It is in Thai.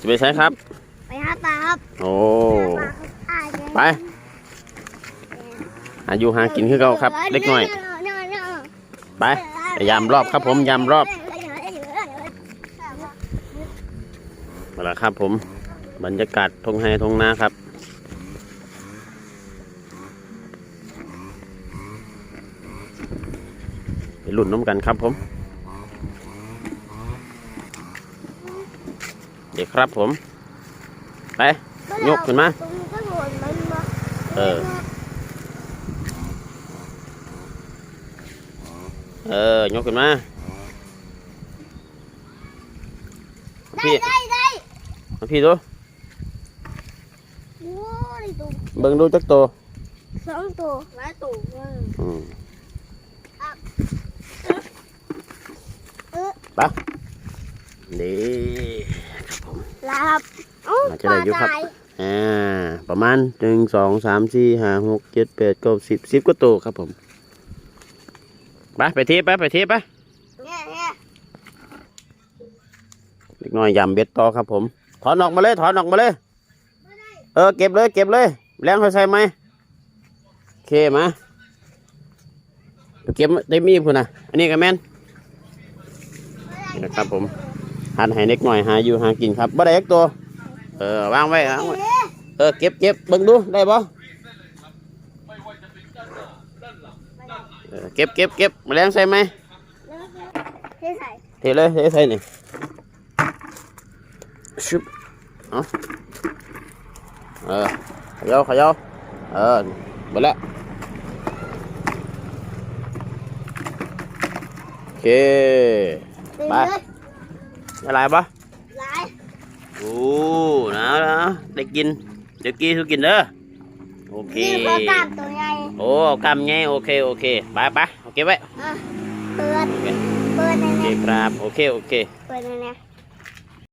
จะไปใช้ครับ ไปหาปลาครับโอ้หาปลาครับอ่าเดี๋ยวไปอายุหากินคือเก่าครับ เล็กน้อยไปไปยามรอบครับผมยามรอบมาแล้วครับผมบรรยากาศทงไฮทงนาครับไปลุ่นน้ำกันครับผม ดี๋ยวครับผมไปยกขึ้นมาตรงนี้ก็โหนมันมาเออเออยกขึ้นมาได้พี่ได้ได้มาพี่ดูโอ้ยตัวเบิ่งดูจักตัวสองตัวหลายตัวอืมเออไปนี่ค รับผมลาครับเอ้าอาจจะได้อยู่ครับปลาตายอ่า ประมาณหนึ่งสองสามสี่ห้าหกเจ็ดแปดเก้าสิบสิบก็ตัวครับผม ไปไปเทียบไปไปเทียบไปเนี่ยเนี่ยเล็กน้อยยำเบ็ดต่อครับผม ถอนออกมาเลย ถอนออกมาเลย เออ เก็บเลย เก็บเลย แรงเขาใส่ไหมโอเคมาไปเก็บได้มีพุ่นนะอันนี้ก็แม่นนี่นะครับผม หันให้เล็กน้อยหาอยู่หากินครับบ่ได้ยักตัว เออวางไว้วางไว้เนี่ยเออเก็บเก็บเบิ่งดูได้ปะเออเก็บเก็บเก็บแมลงใส่ไหมเทใส่เทเลยเทใส่นี่ชุบเอาเออเขย่าเขย่าเออหมดแล้วโอเคตีไปเลย อะไรปะหลายโอ้นะนะได้กิน เดี๋ยวกี้ทุกกินเด้อ โอเค นี่พอกล้ามตัวใหญ่โอ้กำไงโอเค โอเค ไปไปโอเคไว้ อะเปิด โอเค เปิดในโอเคนี้ครับ โอเค โอเค เปิดในนี้